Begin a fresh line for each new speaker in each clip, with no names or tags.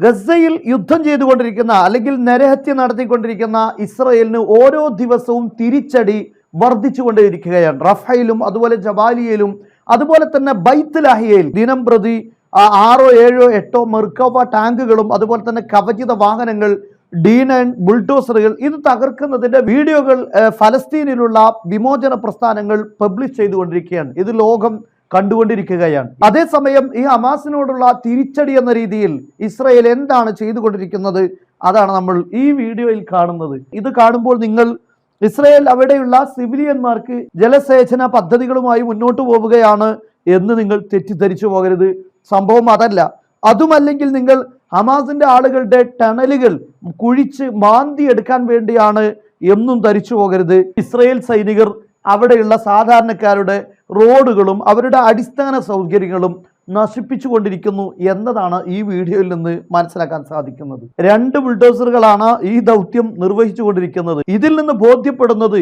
ഗസയിൽ യുദ്ധം ചെയ്തുകൊണ്ടിരിക്കുന്ന അല്ലെങ്കിൽ നരഹത്യ നടത്തിക്കൊണ്ടിരിക്കുന്ന ഇസ്രയേലിന് ഓരോ ദിവസവും തിരിച്ചടി വർദ്ധിച്ചുകൊണ്ടേയിരിക്കുകയാണ്. റഫയിലും അതുപോലെ ജബാലിയയിലും അതുപോലെ തന്നെ ബൈത്ത് ലാഹിയയിൽ ദിനം പ്രതി ആറോ ഏഴോ എട്ടോ മെർക്കോവ ടാങ്കുകളും അതുപോലെ തന്നെ കവചിത വാഹനങ്ങൾ ഡീൻ ആൻഡ് ബുൾഡോസറുകൾ ഇത് തകർക്കുന്നതിന്റെ വീഡിയോകൾ ഫലസ്തീനിലുള്ള വിമോചന പ്രസ്ഥാനങ്ങൾ പബ്ലിഷ് ചെയ്തുകൊണ്ടിരിക്കുകയാണ്. ഇത് ലോകം കണ്ടുകൊണ്ടിരിക്കുകയാണ്. അതേസമയം ഈ ഹമാസിനോടുള്ള തിരിച്ചടി എന്ന രീതിയിൽ ഇസ്രയേൽ എന്താണ് ചെയ്തുകൊണ്ടിരിക്കുന്നത് അതാണ് നമ്മൾ ഈ വീഡിയോയിൽ കാണുന്നത്. ഇത് കാണുമ്പോൾ നിങ്ങൾ ഇസ്രയേൽ അവിടെയുള്ള സിവിലിയന്മാർക്ക് ജലസേചന പദ്ധതികളുമായി മുന്നോട്ട് പോവുകയാണ് എന്ന് നിങ്ങൾ തെറ്റിദ്ധരിച്ചു പോകരുത്. സംഭവം അതല്ല. അതുമല്ലെങ്കിൽ നിങ്ങൾ ഹമാസിന്റെ ആളുകളുടെ ടണലുകൾ കുഴിച്ച് മാന്തി എടുക്കാൻ വേണ്ടിയാണ് എന്നും ധരിച്ചു പോകരുത്. ഇസ്രയേൽ സൈനികർ അവിടെയുള്ള സാധാരണക്കാരുടെ റോഡുകളും അവരുടെ അടിസ്ഥാന സൗകര്യങ്ങളും നശിപ്പിച്ചുകൊണ്ടിരിക്കുന്നു എന്നതാണ് ഈ വീഡിയോയിൽ നിന്ന് മനസ്സിലാക്കാൻ സാധിക്കുന്നത്. രണ്ട് ബുൾഡോസറുകളാണ് ഈ ദൗത്യം നിർവഹിച്ചു കൊണ്ടിരിക്കുന്നത് ഇതിൽ നിന്ന് ബോധ്യപ്പെടുന്നത്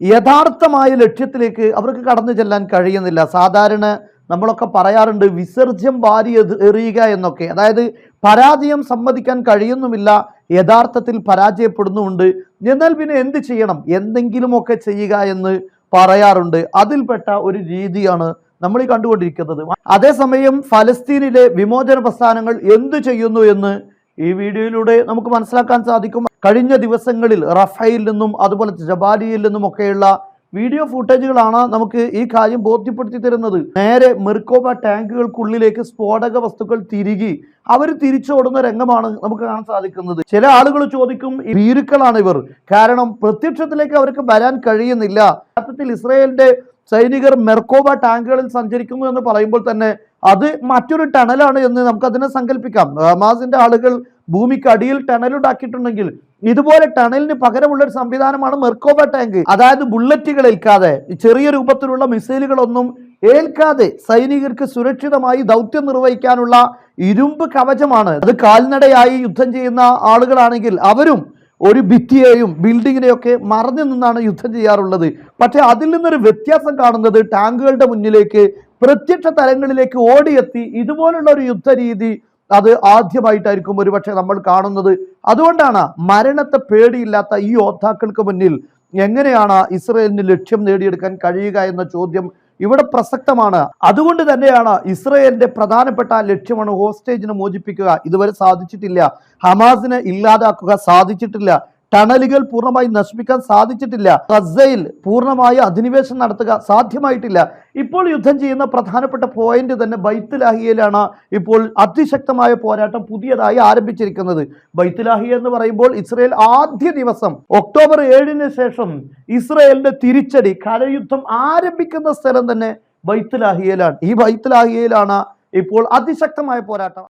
യഥാർത്ഥമായ ലക്ഷ്യത്തിലേക്ക് അവർക്ക് കടന്നു ചെല്ലാൻ കഴിയുന്നില്ല. സാധാരണ നമ്മളൊക്കെ പറയാറുണ്ട് വിസർജ്യം വാരി എറിയുക എന്നൊക്കെ. അതായത് പരാജയം സമ്മതിക്കാൻ കഴിയുന്നുമില്ല യഥാർത്ഥത്തിൽ പരാജയപ്പെടുന്നുമുണ്ട്. എന്നാൽ പിന്നെ എന്ത് ചെയ്യണം? എന്തെങ്കിലുമൊക്കെ ചെയ്യുക എന്ന് പറയാറുണ്ട്. അതിൽപ്പെട്ട ഒരു രീതിയാണ് നമ്മൾ ഈ കണ്ടുകൊണ്ടിരിക്കുന്നത്. അതേസമയം ഫലസ്തീനിലെ വിമോചന പ്രസ്ഥാനങ്ങൾ എന്ത് ചെയ്യുന്നു എന്ന് ഈ വീഡിയോയിലൂടെ നമുക്ക് മനസ്സിലാക്കാൻ സാധിക്കും. കഴിഞ്ഞ ദിവസങ്ങളിൽ റഫയിൽ നിന്നും അതുപോലെ ജബാലിയിൽ നിന്നും ഒക്കെയുള്ള വീഡിയോ ഫുട്ടേജുകളാണ് നമുക്ക് ഈ കാര്യം ബോധ്യപ്പെടുത്തി തരുന്നത്. നേരെ മെർക്കോബ ടാങ്കുകൾക്കുള്ളിലേക്ക് സ്ഫോടക വസ്തുക്കൾ തിരികി അവർ തിരിച്ചോടുന്ന രംഗമാണ് നമുക്ക് കാണാൻ സാധിക്കുന്നത്. ചില ആളുകൾ ചോദിക്കും "ഈ ഭീരുക്കളാണ് ഇവർ. കാരണം പ്രത്യക്ഷത്തിലേക്ക് അവർക്ക് വരാൻ കഴിയുന്നില്ല. യഥാർത്ഥത്തിൽ ഇസ്രയേലിന്റെ സൈനികർ മെർക്കോബ ടാങ്കുകളിൽ സഞ്ചരിക്കുന്നു എന്ന് പറയുമ്പോൾ തന്നെ അത് മറ്റൊരു ടണലാണ് എന്ന് നമുക്ക് അതിനെ സങ്കല്പിക്കാം. ഹമാസിന്റെ ആളുകൾ ഭൂമിക്ക് അടിയിൽ ടണൽ ഉണ്ടാക്കിയിട്ടുണ്ടെങ്കിൽ ഇതുപോലെ ടണലിന് പകരമുള്ള ഒരു സംവിധാനമാണ് മെർക്കോബ ടാങ്ക് അതായത് ബുള്ളറ്റുകൾ ഏൽക്കാതെ ചെറിയ രൂപത്തിലുള്ള മിസൈലുകളൊന്നും ഏൽക്കാതെ സൈനികർക്ക് സുരക്ഷിതമായി ദൗത്യം നിർവഹിക്കാനുള്ള ഇരുമ്പ് കവചമാണ്. അത് കാൽനടയായി യുദ്ധം ചെയ്യുന്ന ആളുകളാണെങ്കിൽ അവരും ഒരു ഭിത്തിയെയും ബിൽഡിങ്ങിനെയൊക്കെ മറഞ്ഞു നിന്നാണ് യുദ്ധം ചെയ്യാറുള്ളത്. പക്ഷേ അതിൽ നിന്നൊരു വ്യത്യാസം കാണുന്നത് ടാങ്കുകളുടെ മുന്നിലേക്ക് പ്രത്യക്ഷ തലങ്ങളിലേക്ക് ഓടിയെത്തി ഇതുപോലുള്ള ഒരു യുദ്ധ രീതി അത് ആദ്യമായിട്ടായിരിക്കും ഒരുപക്ഷെ നമ്മൾ കാണുന്നത്. അതുകൊണ്ടാണ് മരണത്തെ പേടിയില്ലാത്ത ഈ യോദ്ധാക്കൾക്ക് മുന്നിൽ എങ്ങനെയാണ് ഇസ്രയേലിന് ലക്ഷ്യം നേടിയെടുക്കാൻ കഴിയുക എന്ന ചോദ്യം ഇവിടെ പ്രസക്തമാണ്. അതുകൊണ്ട് തന്നെയാണ് ഇസ്രയേലിന്റെ പ്രധാനപ്പെട്ട ലക്ഷ്യമാണ് ഹോസ്റ്റേജിനെ മോചിപ്പിക്കുക. ഇതുവരെ സാധിച്ചിട്ടില്ല. ഹമാസിനെ ഇല്ലാതാക്കുക സാധിച്ചിട്ടില്ല. ടണലുകൾ പൂർണമായി നശിപ്പിക്കാൻ സാധിച്ചിട്ടില്ല. ഗസയിൽ പൂർണമായ അധിനിവേശം നടത്തുക സാധ്യമായിട്ടില്ല. ഇപ്പോൾ യുദ്ധം ചെയ്യുന്ന പ്രധാനപ്പെട്ട പോയിന്റ് തന്നെ ബൈത്തുലാഹിയയിലാണ് ഇപ്പോൾ അതിശക്തമായ പോരാട്ടം പുതിയതായി ആരംഭിച്ചിരിക്കുന്നത്. ബൈത്തുലാഹിയ എന്ന് പറയുമ്പോൾ ഇസ്രയേൽ ആദ്യ ദിവസം ഒക്ടോബർ ഏഴിന് ശേഷം ഇസ്രയേലിന്റെ തിരിച്ചടി കരയുദ്ധം ആരംഭിക്കുന്ന സ്ഥലം തന്നെ ബൈത്തുലാഹിയയിലാണ് ഈ ബൈത്തുലാഹിയയിലാണ് ഇപ്പോൾ അതിശക്തമായ പോരാട്ടം.